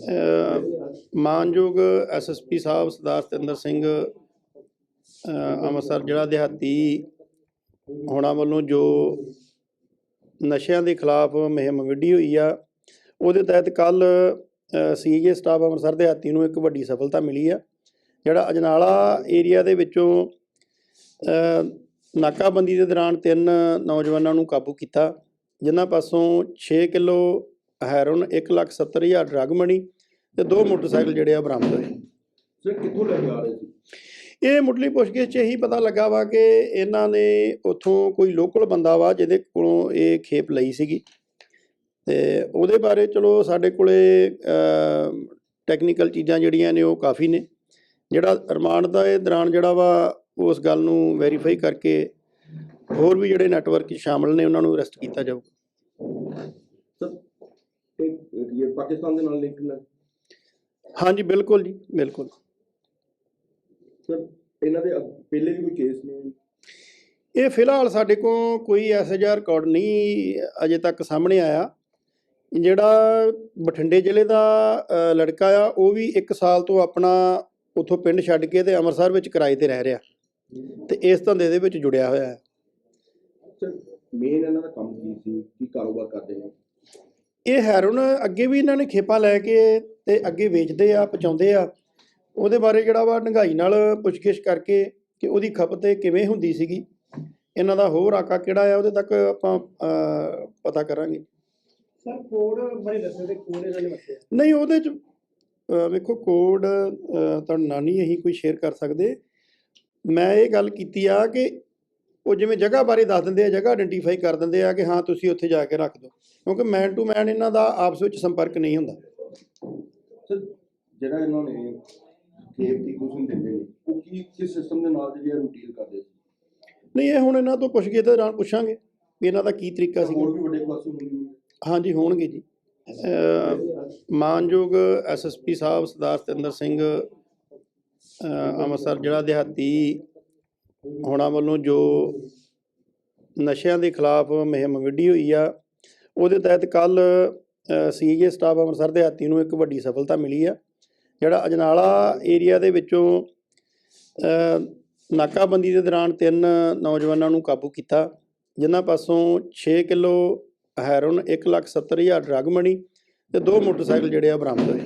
ਅਹ ਮਾਨਯੋਗ ਐਸਐਸਪੀ ਸਾਹਿਬ ਸਰਦਾਰ ਸਤਿੰਦਰ ਸਿੰਘ ਅੰਮ੍ਰਿਤਸਰ ਜਿਹੜਾ ਦਿਹਾਤੀ ਹੋਣਾ ਵੱਲੋਂ ਜੋ ਨਸ਼ਿਆਂ ਦੇ ਖਿਲਾਫ ਮੁਹਿੰਮ ਵਿੱਢੀ ਹੋਈ ਆ, ਉਹਦੇ ਤਹਿਤ ਕੱਲ ਸੀਜੇ ਸਟਾਫ ਅੰਮ੍ਰਿਤਸਰ ਦਿਹਾਤੀ ਨੂੰ ਇੱਕ ਵੱਡੀ ਸਫਲਤਾ ਮਿਲੀ ਆ, ਜਿਹੜਾ ਅਜਨਾਲਾ ਏਰੀਆ ਦੇ ਵਿੱਚੋਂ ਨਾਕਾਬੰਦੀ ਦੇ ਦੌਰਾਨ ਤਿੰਨ ਨੌਜਵਾਨਾਂ ਨੂੰ ਕਾਬੂ ਕੀਤਾ, ਜਿਨ੍ਹਾਂ ਪਾਸੋਂ 6 ਕਿਲੋ ਹੈਰੋਨ 1,70,000 ਡਰੱਗ ਮਣੀ ਤੇ ਦੋ ਮੋਟਰਸਾਈਕਲ ਜਿਹੜੇ ਆ ਬਰਾਮਦ ਹੋਏ। ਸਰ ਕਿੱਥੋਂ ਲੈ ਕੇ ਆ ਰਹੇ ਸੀ? ਇਹ ਮੁੱਢਲੀ ਪੁੱਛਗਿੱਛ 'ਚ ਇਹੀ ਪਤਾ ਲੱਗਾ ਵਾ ਕਿ ਇਹਨਾਂ ਨੇ ਉੱਥੋਂ ਕੋਈ ਲੋਕਲ ਬੰਦਾ ਵਾ ਜਿਹਦੇ ਕੋਲੋਂ ਇਹ ਖੇਪ ਲਈ ਸੀਗੀ। ਤੇ ਉਹਦੇ ਬਾਰੇ ਚਲੋ ਸਾਡੇ ਕੋਲੇ ਟੈਕਨੀਕਲ ਚੀਜ਼ਾਂ ਜਿਹੜੀਆਂ ਨੇ ਉਹ ਕਾਫੀ ਨੇ। ਜਿਹੜਾ ਰਿਮਾਂਡ ਦਾ ਇਹ ਦੌਰਾਨ ਜਿਹੜਾ ਵਾ ਉਸ ਗੱਲ ਨੂੰ ਵੈਰੀਫਾਈ ਕਰਕੇ ਹੋਰ ਵੀ ਜਿਹੜੇ ਨੈਟਵਰਕ ਸ਼ਾਮਲ ਨੇ ਉਹਨਾਂ ਨੂੰ ਅਰੈਸਟ ਕੀਤਾ ਜਾਊਗਾ। ਇਹ ਇਹ ਪਾਕਿਸਤਾਨ ਦੇ ਨਾਲ ਲਿੰਕ ਨਾਲ? ਹਾਂਜੀ ਬਿਲਕੁਲ ਜੀ ਬਿਲਕੁਲ। ਸਰ ਇਹਨਾਂ ਦੇ ਪਹਿਲੇ ਵੀ ਕੋਈ ਕੇਸ ਨੇ? ਇਹ ਫਿਲਹਾਲ ਸਾਡੇ ਕੋਲ ਕੋਈ ਐਸਾ ਜਿਹਾ ਰਿਕਾਰਡ ਨਹੀਂ ਅਜੇ ਤੱਕ ਸਾਹਮਣੇ ਆਇਆ। ਜਿਹੜਾ ਬਠਿੰਡੇ ਜ਼ਿਲ੍ਹੇ ਦਾ ਲੜਕਾ ਆ ਉਹ ਵੀ 1 ਸਾਲ ਤੋਂ ਆਪਣਾ ਉਥੋਂ ਪਿੰਡ ਛੱਡ ਕੇ ਤੇ ਅੰਮ੍ਰਿਤਸਰ ਵਿੱਚ ਕਿਰਾਏ ਤੇ ਰਹਿ ਰਿਹਾ। ਤੇ ਇਸ ਧੰਦੇ ਦੇ ਵਿੱਚ ਜੁੜਿਆ ਹੋਇਆ ਹੈ। ਮੇਨ ਇਹਨਾਂ ਦਾ ਕੰਮ ਕੀ ਸੀ? ਕੀ ਕਾਰੋਬਾਰ ਕਰਦੇ ਨੇ? ਇਹ ਹੈਰੋਨ ਅੱਗੇ ਵੀ ਇਹਨਾਂ ਨੇ ਖੇਪਾਂ ਲੈ ਕੇ ਤੇ ਅੱਗੇ ਵੇਚਦੇ ਆ ਪਹੁੰਚਾਉਂਦੇ ਆ। ਉਹਦੇ ਬਾਰੇ ਜਿਹੜਾ ਵਾ ਡੰਗਾਈ ਨਾਲ ਪੁੱਛਗਿੱਛ ਕਰਕੇ ਕਿ ਉਹਦੀ ਖਪਤ ਕਿਵੇਂ ਹੁੰਦੀ ਸੀਗੀ। ਇਹਨਾਂ ਦਾ ਹੋਰ ਆਕਾ ਕਿਹੜਾ ਆ ਉਹਦੇ ਤੱਕ ਆਪਾਂ ਪਤਾ ਕਰਾਂਗੇ। ਸਰ ਕੋਡ ਬਾਰੇ ਦੱਸੋ ਤੇ ਕੋਡ ਇਹਨਾਂ ਨੇ ਵਰਤਿਆ। ਨਹੀਂ ਉਹਦੇ ਚ ਅ, ਵੇਖੋ ਕੋਡ ਨਾਲ ਨਹੀਂ ਅਸੀਂ ਕੋਈ ਸ਼ੇਅਰ ਕਰ ਸਕਦੇ। ਮੈਂ ਇਹ ਗੱਲ ਕੀਤੀ ਆ ਕਿ ਉਹ ਜਿਵੇਂ ਜਗ੍ਹਾ ਬਾਰੇ ਦੱਸ ਦਿੰਦੇ ਆ ਜਗ੍ਹਾ ਆਇਡੈਂਟੀਫਾਈ ਕਰ ਦਿੰਦੇ ਆ ਕਿ ਹਾਂ ਤੁਸੀਂ ਉੱਥੇ ਜਾ ਕੇ ਰੱਖ ਦਿਓ। ਕਿਉਂਕਿ ਮੈਨ ਟੂ ਮੈਨ ਇਹਨਾਂ ਦਾ ਆਪਸ ਵਿੱਚ ਸੰਪਰਕ ਨਹੀਂ ਹੁੰਦਾ। ਜਿਹੜਾ ਇਹਨਾਂ ਨੇ ਖੇਪ ਦੀ ਕੁਸ਼ਨ ਦਿੰਦੇ ਨੇ ਉਹ ਕੀ ਕਿਸ ਸਿਸਟਮ ਦੇ ਨਾਲ ਜਿਹੜੀ ਰੂਟੀਨ ਕਰਦੇ ਸੀ? ਨਹੀਂ ਇਹ ਹੁਣ ਇਹਨਾਂ ਤੋਂ ਪੁੱਛਗੇ ਤੇ ਨਾਲ ਪੁੱਛਾਂਗੇ ਵੀ ਇਹਨਾਂ ਦਾ ਕੀ ਤਰੀਕਾ ਸੀ ਹੋਰ ਵੀ ਵੱਡੇ ਖੁਲਾਸੇ ਹੋਣਗੇ। ਹਾਂਜੀ ਹੋਣਗੇ ਜੀ। ਮਾਨਯੋਗ ਐਸਐਸਪੀ ਸਾਹਿਬ ਸਰਦਾਰ ਸਤਿੰਦਰ ਸਿੰਘ ਅ, ਅੰਮ੍ਰਿਤਸਰ ਜਿਹੜਾ ਦਿਹਾਤੀ ਹੋਣਾ ਵੱਲੋਂ ਜੋ ਨਸ਼ਿਆਂ ਦੇ ਖਿਲਾਫ ਮੁਹਿੰਮ ਵਿੱਢੀ ਹੋਈ ਆ ਉਹਦੇ ਤਹਿਤ ਕੱਲ ਸੀਜੇ ਸਟਾਫ ਅੰਮ੍ਰਿਤਸਰ ਦਿਹਾਤੀ ਨੂੰ ਇੱਕ ਵੱਡੀ ਸਫਲਤਾ ਮਿਲੀ ਆ ਜਿਹੜਾ ਅਜਨਾਲਾ ਏਰੀਆ ਦੇ ਵਿੱਚੋਂ ਨਾਕਾਬੰਦੀ ਦੇ ਦੌਰਾਨ ਤਿੰਨ ਨੌਜਵਾਨਾਂ ਨੂੰ ਕਾਬੂ ਕੀਤਾ ਜਿਨ੍ਹਾਂ ਪਾਸੋਂ 6 ਕਿਲੋ ਹੈਰੋਨ 1,70,000 ਡਰੱਗ ਮਣੀ ਤੇ ਦੋ ਮੋਟਰਸਾਈਕਲ ਜਿਹੜੇ ਆ ਬਰਾਮਦ ਹੋਏ।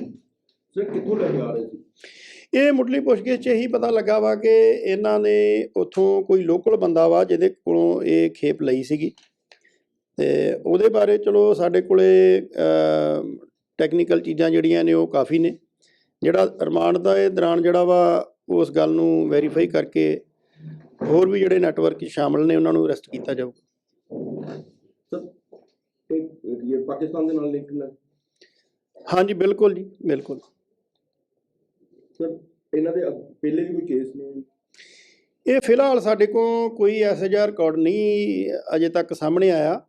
ਸਰ ਕਿੱਥੋਂ ਲੈ ਕੇ ਆ ਰਹੇ ਸੀ? ਇਹ ਮੁੱਢਲੀ ਪੁੱਛਗਿੱਛ 'ਚ ਇਹੀ ਪਤਾ ਲੱਗਾ ਵਾ ਕਿ ਇਹਨਾਂ ਨੇ ਉੱਥੋਂ ਕੋਈ ਲੋਕਲ ਬੰਦਾ ਵਾ ਜਿਹਦੇ ਕੋਲੋਂ ਇਹ ਖੇਪ ਲਈ ਸੀਗੀ। ਤੇ ਉਹਦੇ ਬਾਰੇ ਚਲੋ ਸਾਡੇ ਕੋਲੇ ਟੈਕਨੀਕਲ ਚੀਜ਼ਾਂ ਜਿਹੜੀਆਂ ਨੇ ਉਹ ਕਾਫੀ ਨੇ। ਜਿਹੜਾ ਰਿਮਾਂਡ ਦਾ ਇਹ ਦੌਰਾਨ ਜਿਹੜਾ ਵਾ ਉਸ ਗੱਲ ਨੂੰ ਵੈਰੀਫਾਈ ਕਰਕੇ ਹੋਰ ਵੀ ਜਿਹੜੇ ਨੈਟਵਰਕ ਸ਼ਾਮਲ ਨੇ ਉਹਨਾਂ ਨੂੰ ਅਰੈਸਟ ਕੀਤਾ ਜਾਊਗਾ ਸਰ ਇਹ ਇਹ ਪਾਕਿਸਤਾਨ ਦੇ ਨਾਲ ਲਿੰਕ ਨਾਲ? ਹਾਂਜੀ ਬਿਲਕੁਲ ਜੀ ਬਿਲਕੁਲ। ਸਰ ਇਹਨਾਂ ਦੇ ਅੱਗ- ਪਹਿਲੇ ਵੀ ਕੋਈ ਕੇਸ ਨੇ? ਇਹ ਫਿਲਹਾਲ ਸਾਡੇ ਕੋਲ ਕੋਈ ਐਸਾ ਜਿਹਾ ਰਿਕਾਰਡ ਨਹੀਂ ਅਜੇ ਤੱਕ ਸਾਹਮਣੇ ਆਇਆ।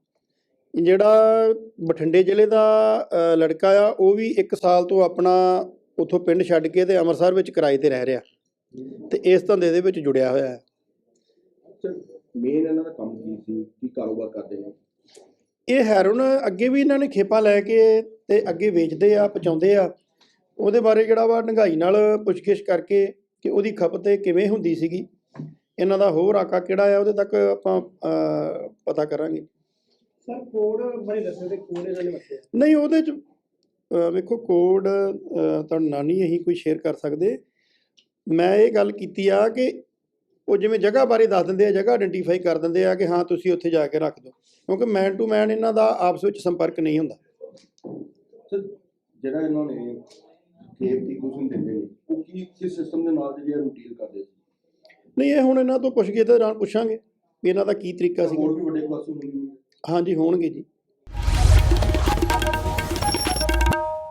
ਜਿਹੜਾ ਬਠਿੰਡੇ ਜ਼ਿਲ੍ਹੇ ਦਾ ਅ, ਲੜਕਾ ਆ ਉਹ ਵੀ 1 ਸਾਲ ਤੋਂ ਆਪਣਾ ਉਥੋਂ ਪਿੰਡ ਛੱਡ ਕੇ ਤੇ ਅੰਮ੍ਰਿਤਸਰ ਵਿੱਚ ਕਿਰਾਏ ਤੇ ਰਹਿ ਰਿਹਾ। ਤੇ ਇਸ ਧੰਦੇ ਦੇ ਵਿੱਚ ਜੁੜਿਆ ਹੋਇਆ ਹੈ। ਸਰ ਮੇਨ ਇਹਨਾਂ ਦਾ ਕੰਮ ਕੀ ਸੀ? ਕੀ ਕਾਰੋਬਾਰ ਕਰਦੇ ਨੇ? ਇਹ ਹੈਰੋਨ ਅੱਗੇ ਵੀ ਇਹਨਾਂ ਨੇ ਖੇਪਾਂ ਲੈ ਕੇ ਤੇ ਅੱਗੇ ਵੇਚਦੇ ਆ ਪਹੁੰਚਾਉਂਦੇ ਆ। ਉਹਦੇ ਬਾਰੇ ਜਿਹੜਾ ਵਾ? ਡੰਗਾਈ ਨਾਲ ਪੁੱਛਗਿੱਛ ਕਰਕੇ ਕਿ ਉਹਦੀ ਖਪਤ ਕਿਵੇਂ ਹੁੰਦੀ ਸੀਗੀ? ਇਹਨਾਂ ਦਾ ਹੋਰ ਆਕਾ ਕਿਹੜਾ ਆ? ਉਹਦੇ ਤੱਕ ਆਪਾਂ ਪਤਾ ਕਰਾਂਗੇ। ਸਰ ਕੋਡ ਬਾਰੇ ਦੱਸੋ ਤੇ ਕੋਡ ਇਹਨਾਂ ਨੇ ਵਰਤਿਆ। ਨਹੀਂ ਉਹਦੇ ਚ ਵੇਖੋ ਕੋਡ ਨਾਲ ਨਹੀਂ ਅਸੀਂ ਕੋਈ ਸ਼ੇਅਰ ਕਰ ਸਕਦੇ। ਮੈਂ ਇਹ ਗੱਲ ਕੀਤੀ ਆ ਕਿ ਉਹ ਜਿਵੇਂ ਜਗ੍ਹਾ ਬਾਰੇ ਦੱਸ ਦਿੰਦੇ ਆ ਜਗ੍ਹਾ ਆਇਡੈਂਟੀਫਾਈ ਕਰ ਦਿੰਦੇ ਆ ਕਿ ਹਾਂ ਤੁਸੀਂ ਉੱਥੇ ਜਾ ਕੇ ਰੱਖ ਦਿਓ। ਕਿਉਂਕਿ ਮੈਨ ਟੂ ਮੈਨ ਇਹਨਾਂ ਦਾ ਆਪਸ ਵਿੱਚ ਸੰਪਰਕ ਨਹੀਂ ਹੁੰਦਾ। ਜਿਹੜਾ ਇਹਨਾਂ ਨੇ ਖੇਪ ਦੀ ਕੁਸ਼ਨ ਦਿੰਦੇ ਨੇ। ਉਹ ਕੀ ਕਿਸ ਸਿਸਟਮ ਦੇ ਨਾਲ ਜਿਹੜੀ ਰੂਟੀਨ ਕਰਦੇ ਸੀ? ਨਹੀਂ ਇਹ ਹੁਣ ਇਹਨਾਂ ਤੋਂ ਪੁੱਛਗੇ ਤੇ ਨਾਲ ਪੁੱਛਾਂਗੇ ਵੀ ਇਹਨਾਂ ਦਾ ਕੀ ਤਰੀਕਾ ਸੀ ਹੋਰ ਵੀ ਵੱਡੇ ਖੁਲਾਸੇ ਹੋਣਗੇ। ਹਾਂਜੀ ਹੋਣਗੇ ਜੀ।